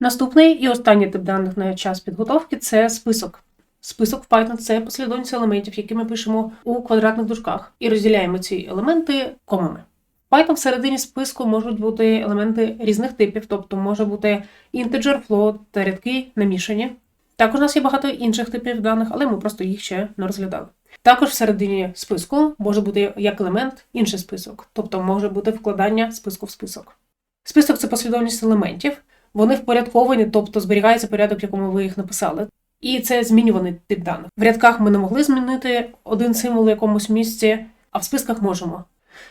Наступний і останній тип даних на час підготовки це список. Список в Python це послідовність елементів, які ми пишемо у квадратних дужках, і розділяємо ці елементи комами. В Python всередині списку можуть бути елементи різних типів, тобто може бути integer, float та рядки намішані. Також у нас є багато інших типів даних, але ми просто їх ще не розглядали. Також всередині списку може бути як елемент інший список, тобто може бути вкладання списку в список. Список це послідовність елементів, вони впорядковані, тобто зберігається порядок, в якому ви їх написали. І це змінюваний тип даних. В рядках ми не могли змінити один символ в якомусь місці, а в списках можемо.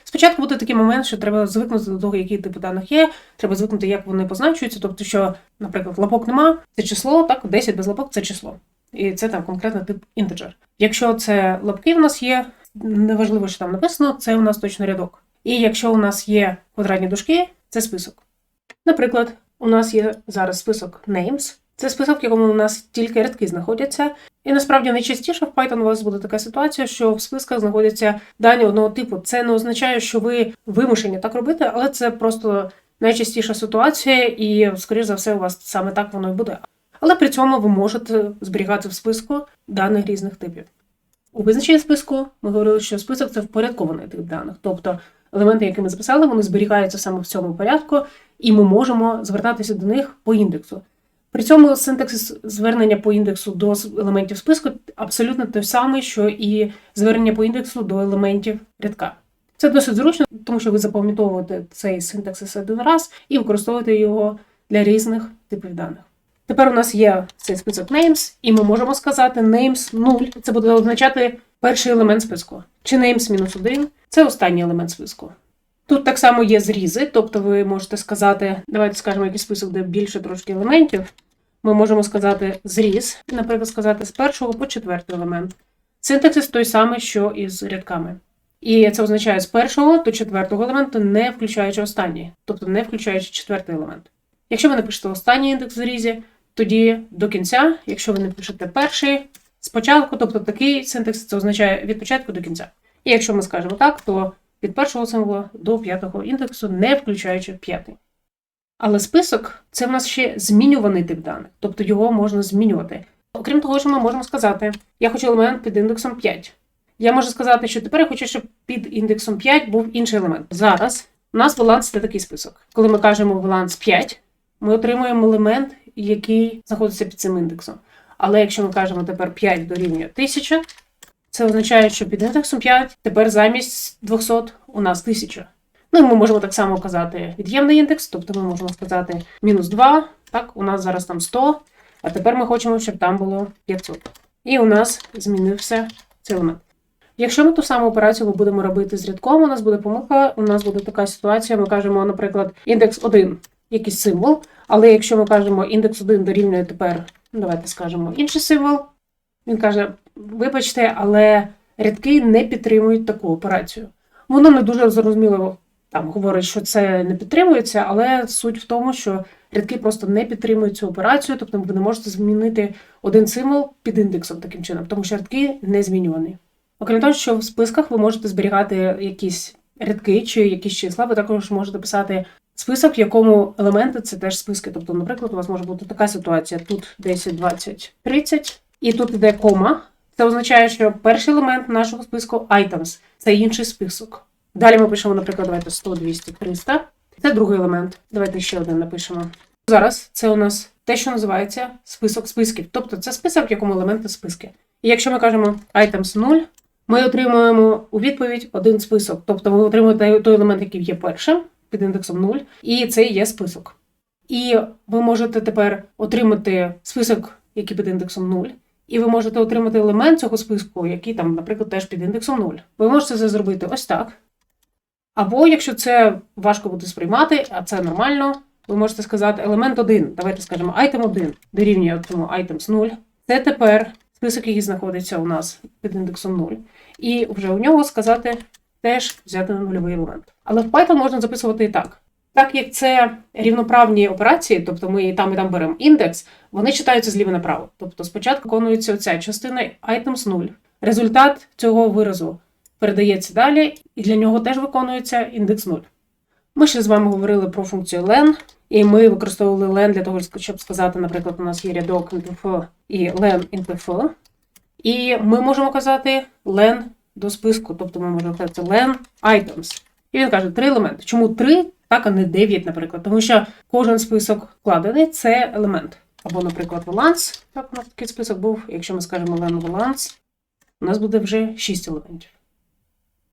Спочатку буде такий момент, що треба звикнути до того, які типи даних є, треба звикнути, як вони позначуються, тобто, що, наприклад, лапок нема, це число, так, 10 без лапок це число. І це там конкретно тип інтеджер. Якщо це лапки в нас є, неважливо, що там написано, це у нас точно рядок. І якщо у нас є квадратні дужки, це список. Наприклад, у нас є зараз список names. Це список, в якому у нас тільки рядки знаходяться. І насправді найчастіше в Python у вас буде така ситуація, що в списках знаходяться дані одного типу. Це не означає, що ви вимушені так робити, але це просто найчастіша ситуація, і, скоріш за все, у вас саме так воно і буде. Але при цьому ви можете зберігати в списку даних різних типів. У визначенні списку ми говорили, що список це впорядкований тип даних, тобто елементи, які ми записали, вони зберігаються саме в цьому порядку, і ми можемо звертатися до них по індексу. При цьому синтаксис звернення по індексу до елементів списку абсолютно той самий, що і звернення по індексу до елементів рядка. Це досить зручно, тому що ви запам'ятовуєте цей синтаксис один раз і використовуєте його для різних типів даних. Тепер у нас є цей список names, і ми можемо сказати names 0. Це буде означати перший елемент списку. Чи names мінус 1 це останній елемент списку. Тут так само є зрізи, тобто ви можете сказати, давайте скажемо якийсь список, де більше трошки елементів. Ми можемо сказати зріз, наприклад, сказати з першого по четвертий елемент. Синтаксис той самий, що і з рядками. І це означає з першого до четвертого елементу, не включаючи останній, тобто не включаючи четвертий елемент. Якщо ви напишете останній індекс в зрізі, тоді до кінця, якщо ви не пишете перший спочатку, тобто такий синтакс, це означає від початку до кінця. І якщо ми скажемо так, то від першого символа до п'ятого індексу, не включаючи п'ятий. Але список це в нас ще змінюваний тип даних, тобто його можна змінювати. Окрім того, що ми можемо сказати, я хочу елемент під індексом 5. Я можу сказати, що тепер я хочу, щоб під індексом 5 був інший елемент. Зараз у нас баланс це такий список. Коли ми кажемо баланс 5, ми отримуємо елемент, який знаходиться під цим індексом. Але якщо ми кажемо тепер 5 дорівнює 1000, це означає, що під індексом 5 тепер замість 200 у нас 1000. Ну і ми можемо так само казати від'ємний індекс, тобто ми можемо сказати мінус 2, так, у нас зараз там 100, а тепер ми хочемо, щоб там було 500. І у нас змінився цей елемент. Якщо ми ту саму операцію ми будемо робити з рядком, у нас буде помилка, у нас буде така ситуація, ми кажемо, наприклад, індекс 1 якийсь символ, але якщо ми кажемо індекс 1 дорівнює тепер, давайте скажемо інший символ, він каже, вибачте, але рядки не підтримують таку операцію. Воно не дуже зрозуміло там говорить, що це не підтримується, але суть в тому, що рядки просто не підтримують цю операцію, тобто ви не можете змінити один символ під індексом таким чином, тому що рядки не змінювані. Окрім того, що в списках ви можете зберігати якісь рядки чи якісь числа, ви також можете писати список, в якому елементи це теж списки. Тобто, наприклад, у вас може бути така ситуація: тут 10, 20, 30, і тут іде кома. Це означає, що перший елемент нашого списку items це інший список. Далі ми пишемо, наприклад, давайте 100, 200, 300. Це другий елемент. Давайте ще один напишемо. Зараз це у нас те, що називається список списків. Тобто це список, в якому елементи списки. І якщо ми кажемо items 0, ми отримуємо у відповідь один список. Тобто ви отримуєте той елемент, який є першим під індексом 0, і це є список. І ви можете тепер отримати список, який під індексом 0. І ви можете отримати елемент цього списку, який там, наприклад, теж під індексом 0. Ви можете це зробити ось так. Або, якщо це важко буде сприймати, а це нормально, ви можете сказати елемент 1. Давайте скажемо item 1 дорівнює цьому items 0. Це тепер список, який знаходиться у нас під індексом 0. І вже у нього сказати теж взяти нульовий елемент. Але в Python можна записувати і так. Так як це рівноправні операції, тобто ми і там і там беремо індекс, вони читаються зліва направо. Тобто спочатку виконується оця частина items 0. Результат цього виразу передається далі, і для нього теж виконується індекс 0. Ми ще з вами говорили про функцію len, і ми використовували len для того, щоб сказати, наприклад, у нас є рядок INTF і len INTF. І ми можемо казати len до списку, тобто ми можемо казати len items. І він каже три елементи. Чому три, так, а не дев'ять, наприклад? Тому що кожен список вкладений це елемент. Або, наприклад, valance. Так, у нас такий список був. Якщо ми скажемо Лен Валанс, у нас буде вже шість елементів.